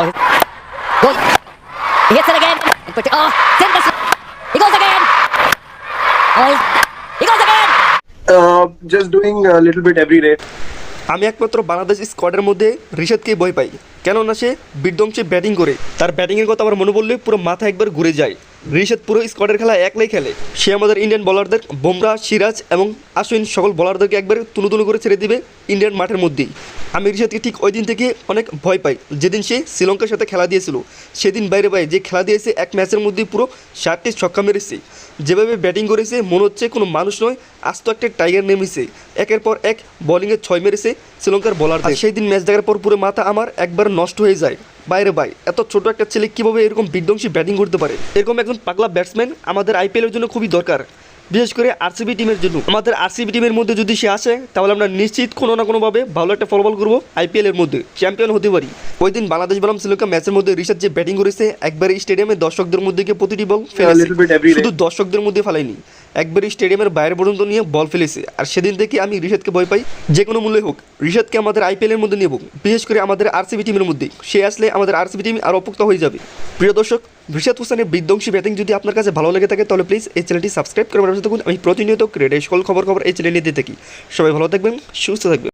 Oh, goes. He hits it again. And put- Oh, send this. He goes again. Oh, he- he goes again. Uh, just doing a little bit every day. আমি একমাত্র বাংলাদেশ স্কোয়াডের মধ্যে রিশাদকে ভয় পাই কেননা সে বিধ্বংসী batting করে তার ব্যাটিংয়ের কথা আমার মনে পড়লে পুরো মাথা একবার ঘুরে যায় রিশাদ পুরো স্কোয়াডের খেলা একলাই খেলে সে আমাদের ইন্ডিয়ান বলারদের বোমরা সিরাজ এবং আশ্বিন সকল বলারদেরকে একবার তুলু তুলু করে ছেড়ে দিবে ইন্ডিয়ান মাঠের মধ্যেই আমি রিশাদকে ঠিক ওই দিন থেকে অনেক ভয় পাই। যেদিন সে শ্রীলঙ্কার সাথে খেলা দিয়েছিল, সেদিন বাইরে বাইরে যে খেলা দিয়েছে এক ম্যাচের মধ্যে পুরো ষাটটি ছক্কা মেরেছে। যেভাবে ব্যাটিং করেছে, মনে হচ্ছে কোনো মানুষ নয়, আস্ত একটা টাইগার নেমেছে। একের পর এক বোলিংয়ে ছয় মেরেছে শ্রীলঙ্কার বলার সেই দিন ম্যাচ দেখার পর পুরো মাথা আমার একবার নষ্ট হয়ে যায়। বাইরে বাই এত ছোট একটা ছেলে কীভাবে এরকম বিধ্বংসী ব্যাটিং করতে পারে? এরকম একজন পাগলা ব্যাটসম্যান আমাদের আইপিএলের জন্য খুবই দরকার। বিশেষ করে আরসিবি টিমের জন্য। আমাদের আরসিবি টিমের মধ্যে যদি সে আসে তাহলে আমরা নিশ্চিত কোনো না কোনোভাবে ভালো একটা ফলাফল করব আইপিএল এর মধ্যে চ্যাম্পিয়ন হতে পারি। ওই দিন বাংলাদেশ বনাম শ্রীলঙ্কা ম্যাচের মধ্যে ঋষাদ যে ব্যাটিং করেছে একবারে স্টেডিয়ামে দর্শকদের মধ্যে গিয়ে প্রতিটি বল. শুধু দর্শকদের মধ্যে ফেলায়নি একবারে স্টেডিয়ামের বাইরে পর্যন্ত নিয়ে বল ফেলেছে। আর সেদিন থেকে আমি ঋষাদকে ভয় পাই, যে কোনো মূল্যে হোক। ঋষাদকে আমাদের আইপিএলের মধ্যে নেব বিশেষ করে আমাদের আরসিবি টিমের মধ্যে। সে আসলে আমাদের আরসিবি টিম আরও অপুক্ত হয়ে যাবে। প্রিয় দর্শক ঋষাদ হোসেনের বিধ্বংসী ব্যাটিং যদি আপনার কাছে ভালো লেগে থাকে, তাহলে প্লিজ এই চ্যানেলটি সাবস্ক্রাইব করে থাকুন। আমি প্রতিনিয়ত ক্রিকেটের সকল খবর খবর এই চ্যানেলে দিয়ে থাকি। সবাই ভালো থাকবেন, সুস্থ থাকবেন।